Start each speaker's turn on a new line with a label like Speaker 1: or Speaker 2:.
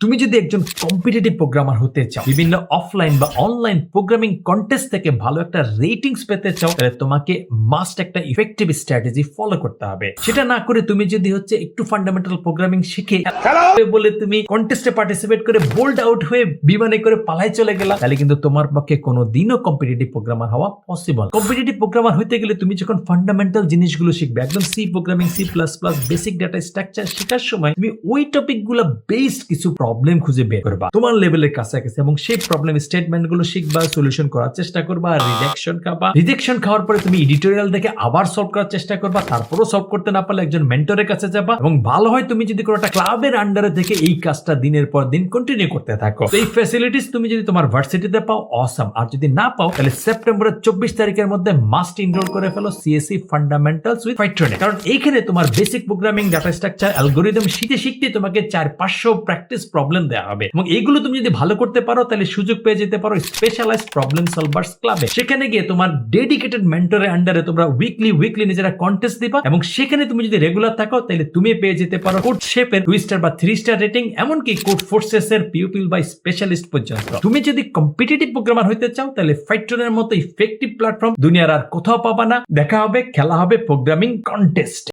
Speaker 1: তুমি যদি একজন কম্পিটিটিভ প্রোগ্রামার হতে চাও বিভিন্ন অফলাইন বা অনলাইন প্রোগ্রামিং কন্টেস্ট থেকে ভালো একটা রেটিংস পেতে চাও তাহলে তোমাকে মাস্ট একটা ইফেক্টিভ স্ট্র্যাটেজি ফলো করতে হবে। সেটা না করে তুমি যদি হচ্ছে একটু ফান্ডামেন্টাল প্রোগ্রামিং শিখে বলে তুমি কন্টেস্টে পার্টিসিপেট করে বোল্ড আউট হয়ে বিমানে করে পালাই চলে গেলা তাহলে কিন্তু তোমার পক্ষে কোনো দিনও কম্পিটিটিভ প্রোগ্রামার হওয়া পসিবল কম্পিটিটিভ প্রোগ্রামার হইতে গেলে তুমি যখন ফান্ডামেন্টাল জিনিসগুলো শিখবে একদম C programming C plus plus basic data structure শেখার সময় তুমি ওই টপিকগুলো বেসড কিছু প্রবলেম খুঁজে বের করবা। তোমার লেভেলের কাছাকাছি এবং সেই প্রবলেম স্টেটমেন্টগুলো শিখবা সলিউশন করার চেষ্টা করবা রিজেকশন খাবা। রিজেকশন খাওয়ার পরে তুমি এডিটোরিয়াল দেখে আবার সলভ করার চেষ্টা করবা, তারপরও সলভ করতে না পারলে একজন মেন্টরের কাছে যাবা এবং ভালো হয় তুমি যদি কোনো একটা ক্লাবের আন্ডারে থেকে এই কাজটা দিনের পর দিন কন্টিনিউ করতে থাকো। এই ফ্যাসিলিটিস তুমি যদি তোমার ভার্সিটিতে পাও অসাম আর যদি না পাও, তাহলে সেপ্টেম্বরের চব্বিশ তারিখের মধ্যে মাস্ট ইনরোল করে ফেলো সিএসসি ফান্ডামেন্টালস উইথ ফাইট্রনে কারণ এইখানে তোমার basic programming data structure algorithm শিখতে শিখতে তোমাকে চার পাঁচশো প্র্যাকটিস প্রবলেম দেওয়া হবে। এবং এইগুলো তুমি যদি ভালো করতে পারো, তাহলে সুযোগ পেয়ে যেতে পারো স্পেশালাইজ প্রবলেম সলভার্স ক্লাবে সেখানে গিয়ে তোমার ডেডিকেটেড মেন্টরের আন্ডারে তোমরা উইকলি উইকলি নিজেরা কন্টেস্ট দিবা এবং সেখানে তুমি যদি রেগুলার থাকো, তাহলে তুমি পেয়ে যেতে পারো কোড শেপের টু স্টার বা থ্রি স্টার রেটিং এমনকি কোড ফোর্সেস এর পিউপিল বা স্পেশালিস্ট পর্যন্ত। তুমি যদি কম্পিটিটিভ প্রোগ্রামার হইতে চাও, তাহলে ফাইটনের মতো ইফেক্টিভ প্ল্যাটফর্ম দুনিয়ার আর কোথাও পাবা না। দেখা হবে, খেলা হবে প্রোগ্রামিং কন্টেস্ট